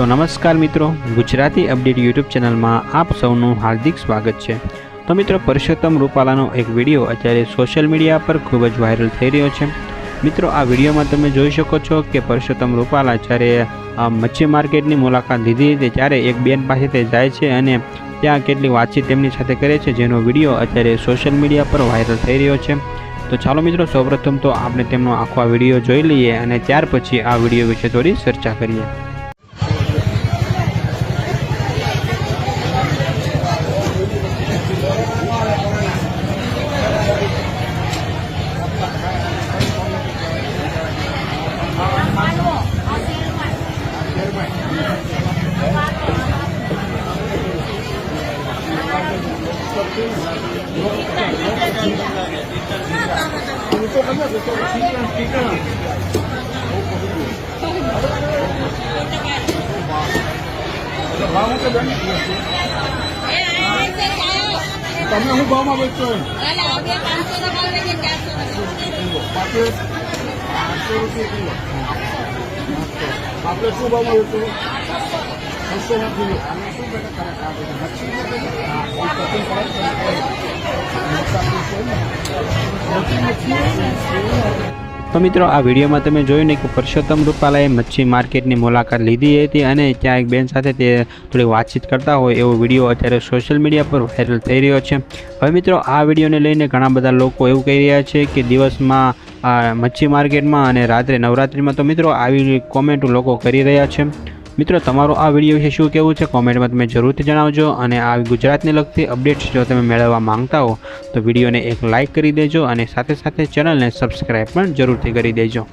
તો નમસ્કાર મિત્રો, ગુજરાતી અપડેટ યુટ્યુબ ચેનલમાં આપ સૌનું હાર્દિક સ્વાગત છે. તો મિત્રો, પરસોત્તમ રૂપાલાનો એક વીડિયો અત્યારે સોશિયલ મીડિયા પર ખૂબ જ વાયરલ થઈ રહ્યો છે. મિત્રો, આ વિડીયોમાં તમે જોઈ શકો છો કે પરસોત્તમ રૂપાલા જ્યારે મચ્છી માર્કેટની મુલાકાત લીધી હતી ત્યારે એક બેન પાસે તે જાય છે અને ત્યાં કેટલી વાતચીત તેમની સાથે કરે છે જેનો વીડિયો અત્યારે સોશિયલ મીડિયા પર વાયરલ થઈ રહ્યો છે. તો ચાલો મિત્રો, સૌપ્રથમ તો આપણે તેમનો આખો આ વીડિયો જોઈ લઈએ અને ત્યાર પછી આ વીડિયો વિશે થોડી ચર્ચા કરીએ. તમે હું ભાવમાં વેચશો એમ પાંચસો પાકેટ પાંચસો રૂપિયા કિલો આપણે શું ભાવમાં હતું છસો માં કિલો આને શું બેટા કરે આ બધું મચ્છી હા, એ cutting કરે છે ને એ મોટા piece હોય ને. મોટી મચ્છી હોય ને, એ તો મિત્રો આ વિડીયોમાં તમે જોયું ને કે પરસોત્તમ રૂપાલાએ મચ્છી માર્કેટની મુલાકાત લીધી હતી અને ત્યાં એક બેન સાથે તે થોડી વાતચીત કરતા હોય એવો વીડિયો અત્યારે સોશિયલ મીડિયા પર વાયરલ થઈ રહ્યો છે હવે મિત્રો આ વિડીયોને લઈને ઘણા બધા લોકો એવું કહી રહ્યા છે કે દિવસમાં આ મચ્છી માર્કેટમાં અને રાત્રે નવરાત્રિમાં તો મિત્રો આવી કોમેન્ટ લોકો કરી રહ્યા છે. મિત્રો, તમારું આ વીડિયો વિશે શું કહેવું છે? કોમેન્ટમાં તમે જરૂરથી જણાવજો અને આ ગુજરાતને લગતી અપડેટ્સ જો તમે મેળવવા માંગતા હો, તો વિડીયોને એક લાઇક કરી દેજો અને સાથે સાથે ચેનલને સબસ્ક્રાઈબ પણ જરૂરથી કરી દેજો.